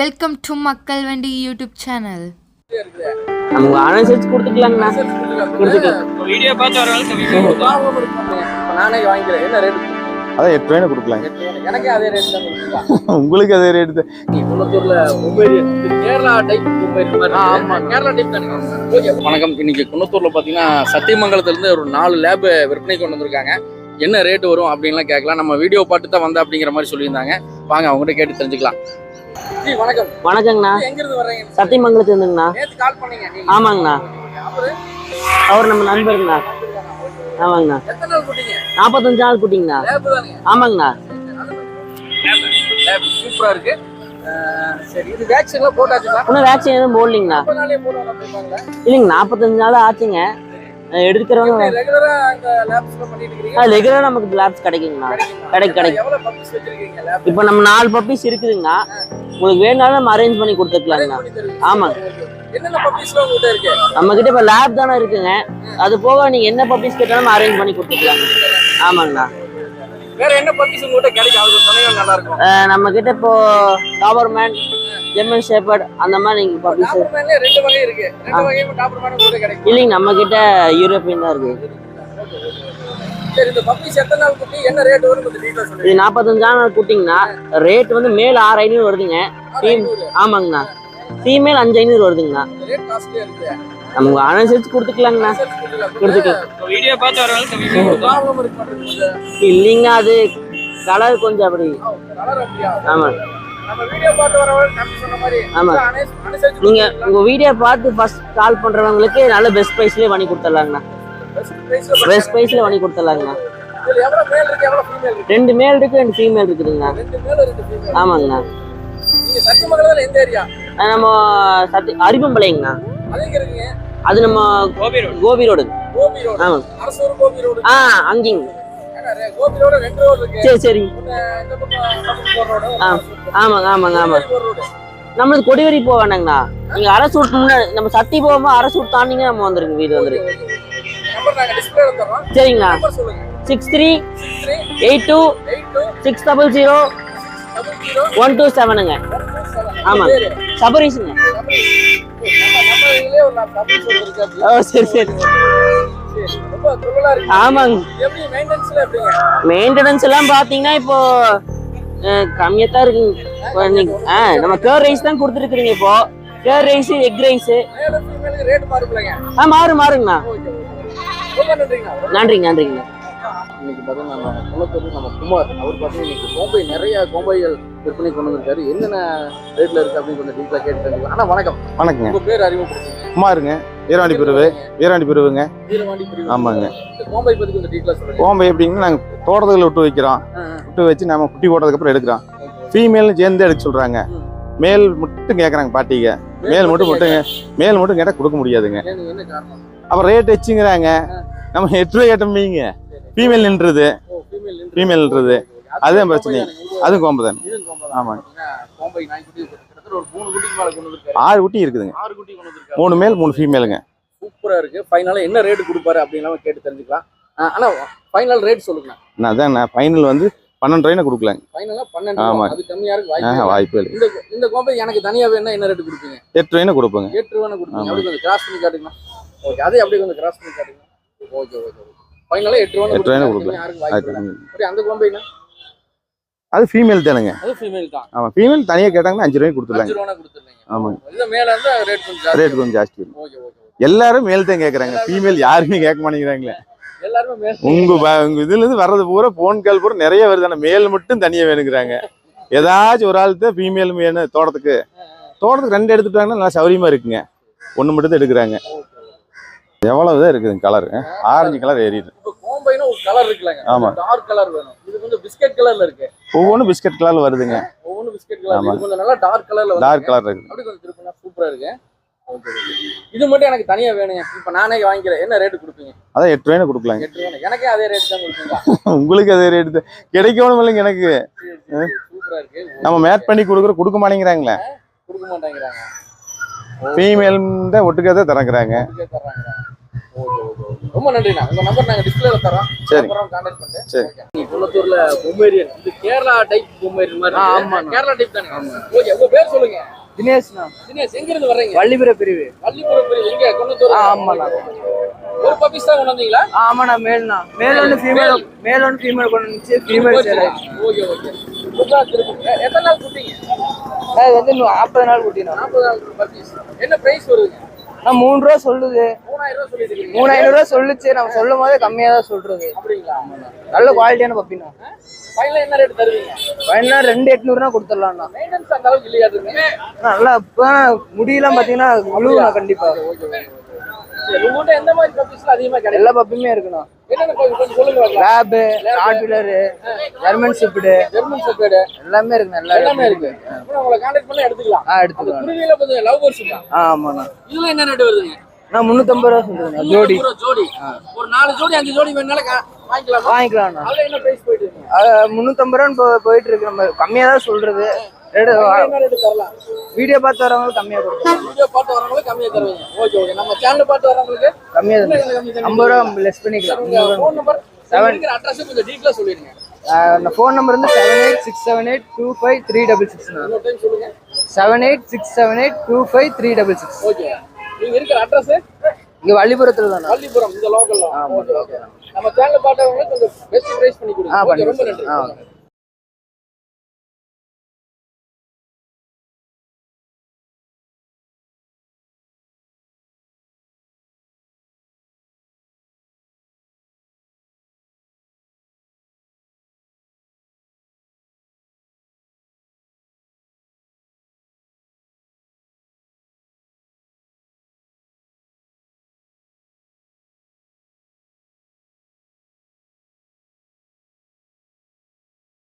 Welcome to மக்கள் வண்டி YouTube channel நமக்கு அனுசரிச்சு கொடுத்துக்கலாங்கண்ணா. கொடுத்துக்கலாம். வீடியோ பார்த்து வர நானே வாங்கிக்கிறேன். என்ன ரேட் அதான் எட்டு ரூபாய் கொடுக்கலாங்க. எனக்கே அதே ரேட் தான் கொடுக்கலாம் உங்களுக்கு அதே ரேட்டு தான். குன்னத்தூர்ல மும்பை கேரளா டைப் மும்பை ஆமா கேரளா டைப் தானே ஓகே வணக்கம். இன்னைக்கு குன்னத்தூர்ல பாத்தீங்கன்னா சத்தியமங்கலத்துல இருந்து ஒரு நாலு லேப் விற்பனை கொண்டு வந்திருக்காங்க. என்ன ரேட் வரும் அப்படின்லாம் கேட்கலாம். நம்ம வீடியோ பார்த்து தான் வந்தா அப்படிங்கிற மாதிரி சொல்லியிருந்தாங்க. வாங்க அவங்ககிட்ட கேட்டு தெரிஞ்சுக்கலாம். வணக்கம். வணக்கங்கண்ணா. எங்க இருந்து வர்றீங்க? சத்தியமங்கலத்து இருந்துங்கண்ணா நேத்து கால் பண்ணீங்க நீங்க. ஆமாங்கண்ணா. அவரு அவர் நம்ம நண்பருங்கண்ணா. ஆமாங்கண்ணா. நாற்பத்தஞ்சு நாள் குட்டிங்கண்ணா ஆமாங்கண்ணா. லேப் சூப்பரா இருக்கு. சரி இது போட்டாச்சுங்களா? இன்னும் வேக்சின் எதுவும் போடலிங்கண்ணா. இல்லைங்க நாற்பத்தஞ்சு நாள் ஆச்சுங்க. எடுக்கிறவங்க ரெகுலரா நமக்கு லேப்ஸ் கிடைக்குங்கண்ணா. கிடைக்கும்? கிடைக்கும் இப்போ நம்ம நாலு பப்பீஸ் இருக்குதுங்கண்ணா. உங்களுக்கு வேணாலும் நம்ம அரேஞ்ச் பண்ணி கொடுத்துக்கலாங்கண்ணா. ஆமாங்க. நம்ம கிட்ட இப்போ லேப் தானே இருக்குங்க. அது போக நீங்க என்ன பப்பீஸ் கேட்டாலும் அரேஞ்ச் பண்ணி கொடுத்துக்கலாங்க. ஆமாங்கண்ணா. வேற என்ன பப்பீஸ் உங்ககிட்ட கிடைக்கும்? நல்லா இருக்கும். நம்ம கிட்ட இப்போ டாபர்மேன் ஜெர்மன் ஷேப்பர்ட் அந்த மாதிரி நீங்க பப்பீஸ் ரெண்டு வகை இருக்கு. ரெண்டு வகையும் டாப்பர் மேன் உங்ககிட்ட கிடைக்கும். இல்லைங்க நம்ம கிட்ட யூரோப்பியன் தான் இருக்கு. சரி இந்த பப்பீஸ் எத்தனை நாள் குட்டி? என்ன ரேட் வரும் இது நாற்பத்தஞ்சாயிரம் நாள் கூட்டிங்கன்னா ரேட் வந்து மேல் ஆறு ஐநூறு வருதுங்க. ஆமாங்கண்ணா. ஃபீமேல் அஞ்சு ஐநூறு வருதுங்கண்ணா. ரேட் காஸ்ட்லியா இருக்கு. நமக்கு அனுசரிச்சு கொடுத்துக்கலாங்கண்ணா. கொடுத்துக்கலாம். இல்லைங்க அது கலர் கொஞ்சம் அப்படி. கலர் அப்படியா? ஆமா. நம்ம வீடியோ பார்த்து வரவங்க நம்ம சொன்ன மாதிரி ஆமா. அனு- அனுசரிச்சு நீங்க உங்க வீடியோ பார்த்து ஃபர்ஸ்ட் கால் பண்றவங்களுக்கு நல்ல பெஸ்ட் ப்ரைஸ்லயே பண்ணி கொடுத்துடலாங்கண்ணா. பெஸ்ட் ப்ரைஸ்ல பண்ணி கொடுத்துடலாங்கண்ணா. இதுல எவ்வளவு மேல் இருக்கு எவ்வளவு ஃபீமேல் இருக்கு? ரெண்டு மேல் இருக்கு ரெண்டு ஃபீமேல் இருக்குதுங்கண்ணா. ரெண்டு மேல் ரெண்டு ஃபீமேல் ஆமாங்கண்ணா. நம்ம சத்தி அரிப்பம்பளைங்கண்ணா அது நம்ம கோபி ரோடு. ரோடு. ஆ அங்கிங்க. சரி சரி. ஆ. ஆமாங்க ஆமாங்க ரோடு. நம்மளுக்கு கொடிவேரி போக வேண்டாங்கண்ணா நீங்க அரசு முன்னாடி நம்ம சத்தி போகும்போது அரசு விட்டு தாண்டிங்க நம்ம வந்துருங்க வீடு வந்துரு. நம்பர் நாங்க டிஸ்பிளே தரோம் சரிங்கண்ணா. Six three eight two six double zero one two செவனுங்க. ஆமாங்க ஓ சரி சரி. ஆமாங்க. மெயின்டெனன்ஸ் எல்லாம் பாத்தீங்கன்னா இப்போ கம்மியாக தான் இருக்குங்க. ஆ நம்ம கேர் ரைஸ் தான் கொடுத்துருக்குறீங்க இப்போ. கேர் ரைஸ் எக் ரைஸ் ஆ மாறு மாறுங்கண்ணா. நன்றிங்க நன்றிங்க நன்றிங்க. இன்னைக்கு பார்த்தீங்கன்னா நம்ம குளத்தூர் நம்ம குமார் அவர் பார்த்தீங்கன்னா இன்னைக்கு கோம்பை நிறைய கோம்பைகள் விற்பனை கொண்டு வந்திருக்காரு. என்னென்ன ரேட்ல இருக்கு அப்படின்னு கொஞ்சம் டீட்டெயிலாக கேட்டு அண்ணா வணக்கம். வணக்கங்க. உங்க பேர் அறிமுகப்படுத்துங்க. குமாருங்க. வீராண்டி பிரிவு. வீராண்டி பிரிவுங்க. வீரவாண்டி பிரிவு. ஆமாங்க. கோம்பை பத்தி கொஞ்சம் டீட்டெயிலாக சொல்லுங்க. கோம்பை எப்படிங்கன்னா நாங்கள் தோட்டத்தில் விட்டு வைக்கிறோம். விட்டு வச்சு நம்ம குட்டி போட்டதுக்கப்புறம் எடுக்கிறோம். ஃபீமேல்னு சேர்ந்து எடுக்க சொல்கிறாங்க மேல் மட்டும் கேட்குறாங்க பாட்டிங்க. மேல் மட்டும் மட்டும் மேல் மட்டும் கேட்டால் கொடுக்க முடியாதுங்க. அப்புறம் ரேட் வச்சுங்கிறாங்க. நம்ம எட்டு ரூபாய் கேட்டோம்பீங்க ஃபீமேல் நின்றுது ஃபீமேல் Female ன்றது. அதுதான் பிரச்சனை. அதுவும் கோம்பை தான் ஆமாங்க. ஆறு குட்டி இருக்குதுங்க மூணு மேல் மூணு ஃபீமேலுங்க சூப்பரா இருக்கு ஃபைனலா என்ன ரேட் கொடுப்பாரு அப்படின்னு கேட்டு தெரிஞ்சுக்கலாம் ஆ, ஆனா ஃபைனல் ரேட் சொல்லுங்க நான் அதான் நான் ஃபைனல் வந்து பன்னெண்டு ரூபாய்னு கொடுக்கலாங்க ஃபைனலா பன்னெண்டு. அது கம்மியா இருக்கு வாய்ப்பு வாய்ப்பே இல்லை இந்த இந்த கோம்பை எனக்கு தனியா வேணா என்ன ரேட் கொடுப்பீங்க எட்டு ரூபாய்னு கொடுப்போங்க எட்டு ரூபான்னு கொடுப்பீங்க. அப்படி கொஞ்சம் கிராஸ் பண்ணி காட்டுங்களா ஓகே அதே அப்படியே கொஞ்சம் கிராஸ் பண்ணி காட்டுங்க ஓகே ஓகே ஃபைனலா எட்டு ரூபான்னு எட்டு ரூபான்னு கொடுப்பீங்க. கொடுக்கலாம். அது அப்படியே அந்த கோம்பைனா அது ஃபீமேல் தானுங்க. அது ஃபீமேல் தான். ஆமாம் ஃபீமேல் தனியாக கேட்டாங்கன்னா அஞ்சு ரூபாய்க்கு கொடுத்துருங்க ஆமாங்க. இல்ல மேல இருந்தா ரேட் கொஞ்சம் ஜாஸ்தி. ரேட் கொஞ்சம் ஜாஸ்தி இருக்கும் ஓகே ஓகே ஓகே. எல்லாரும் மேல் தான் கேட்குறாங்க ஃபீமேல் யாருமே கேட்க மாட்டேங்கிறாங்களே. உங்க உங்க இதுல இருந்து வர்றது பூரா போன் கால் பூரா நிறைய வருது ஆனா மேல் மட்டும் தனியா வேணுங்கிறாங்க. ஏதாச்சும் ஒரு ஆள் தான் ஃபீமேல் வேணும் தோட்டத்துக்கு. தோட்டத்துக்கு ரெண்டு எடுத்துட்டாங்கன்னா நல்லா சௌரியமா இருக்குங்க. ஒண்ணு மட்டும் தான் எடுக்கிறாங்க. எவ்வளவுதான் இருக்குதுங்க கலர் ஆரஞ்சு கலர் ஏறிடுது. இப்போ கோம்பைனா ஒரு கலர் இருக்குல்லங்க. ஆமா. டார்க் கலர் வேணும். இது வந்து பிஸ்கட் கலர்ல இருக்கு. ஒவ்வொன்றும் பிஸ்கட் கலர் வருதுங்க. ஒவ்வொரு பிஸ்கட் கலர். இது கொஞ்சம் நல்லா டார்க் கலர்ல டார்க் கலர் இருக்கு அப்படி கொஞ்சம் திருப்பினா சூப்பரா இருக்கு. இது மட்டும் எனக்கு தனியா வேணுங்க. இப்போ நானே வாங்கிக்கிறேன். என்ன ரேட் கொடுப்பீங்க? அதான் எட்டு ரூபாய்னு கொடுக்கலாங்க. எட்டு எனக்கே அதே ரேட் தான் கொடுப்பீங்களா? உங்களுக்கு அதே ரேட் தான். கிடைக்கணும் இல்லைங்க எனக்கு. சூப்பரா இருக்கு. நம்ம மேட் பண்ணி கொடுக்குற கொடுக்க மாட்டேங்கிறாங்களே. கொடுக்க மாட்டேங்கிறாங்க. ஃபீமேல் தான் ஒட்டுக்கா தான் திறக்கிறாங்க. ரொம்ப நன்றிண்ணா. உங்க நம்பர் நாங்க டிஸ்பிளேல தரோம். சரி. அப்புறம் கான்டாக்ட் பண்ணிட்டு. சரி. நீ குளத்தூர்ல பொம்மேரியன் இது கேரளா டைப் பொம்மேரியன் மாதிரி ஆ, இருக்கு. ஆமாண்ணா. கேரளா டைப் தானே? ஓகே உங்க பேர் சொல்லுங்க. தினேஷ்ண்ணா. தினேஷ் எங்க இருந்து வர்றீங்க? வள்ளிபுர பிரிவு. வள்ளிபுரம் பிரிவு. எங்க? குளத்தூர் ஆமாண்ணா. ஒரு பப்பீஸ் தான் கொண்டு வந்தீங்களா? ஆமாண்ணா மேல்ண்ணா. மேல் ஒன்று ஃபீமேல் மேல். ஒன்று ஃபீமேல் கொண்டு வந்துச்சு. ஃபீமேல் சேல் ஓகே ஓகே எத்தனை நாள் குட்டிங்க? அது வந்து இன்னும் நாற்பது நாள் குட்டிண்ணா நாற்பது நாள் பப்பீஸ் என்ன பிரைஸ் வருதுங்க? நான் மூணு ரூபா சொல்லுது. மூணாயிரம் ஐநூறுரூவா சொல்லுச்சு. நம்ம சொல்லும் போதே கம்மியாக தான் சொல்றது. நல்ல குவாலிட்டியான ஃபைனல் என்ன ரேட் தருவீங்க? ரெண்டு எட்நூறுனா கொடுத்துடலாம்ண்ணா. நல்லா இப்போ முடியெல்லாம் பார்த்தீங்கன்னா முழுவண்ணா கண்டிப்பா. உங்கள்கிட்ட எந்த மாதிரி பப்பீஸ்லாம் அதிகமா கிடைக்கும்? எல்லா பப்பியுமே இருக்குண்ணா என்னென்ன puppy கொஞ்சம் சொல்லுங்க. Lab Rottweiler German shift German shepherd எல்லாமே எல்லா எல்லாமே இருக்கு. அப்புறம் உங்களை கான்டாக்ட் பண்ணி எடுத்துக்கலாம். ஆ எடுத்துக்கலாம். குருவியில கொஞ்சம் லவ் ஆமாண்ணா. என்ன ரேட் வருதுங்க? நான் முந்நூற்றம்பது ரூபா சொல்றேண்ணா ஜோடி. ஜோடி. ஒரு நாலு ஜோடி அஞ்சு ஜோடி வேணாலும் வாங்கிக்கலாமா? வாங்கிக்கலாம்ண்ணா. அதுல என்ன பிரைஸ் போயிட்டு இருக்குங்க முந்நூற்றம்பது ரூபான்னு போ- போயிட்டு இருக்கு. நம்ம கம்மியாக தான் சொல்றது. வீடியோ பார்த்து வரவங்களுக்கு கம்மியாக கொடுக்கலாம் வீடியோ பார்த்து வரவங்களுக்கு கம்மியா தருவீங்க. ஓகே ஓகே நம்ம சேனல் பார்த்து வரவங்களுக்கு கம்மியாக தருவீங்க? ஐம்பது ரூபா லெஸ் பண்ணிக்கலாம். Phone number. செவன் அட்ரஸ் கொஞ்சம் டீட்டெயிலா சொல்லிடுங்க. ஃபோன் நம்பர் வந்து seven eight six seven eight two five three double சொல்லுங்க. Seven eight six seven eight two five three double six okay நீங்க இருக்கிற அட்ரஸ் இங்கே வள்ளிபுரத்தில் தானே? பள்ளிப்புறம் இந்த லோக்கல்ல ஆமாம் ஓகே ஓகே நம்ம சேனல் பார்த்தவங்களுக்கு கொஞ்சம் பெஸ்ட் பிரைஸ் பண்ணி கொடுங்க. ரொம்ப நன்றி.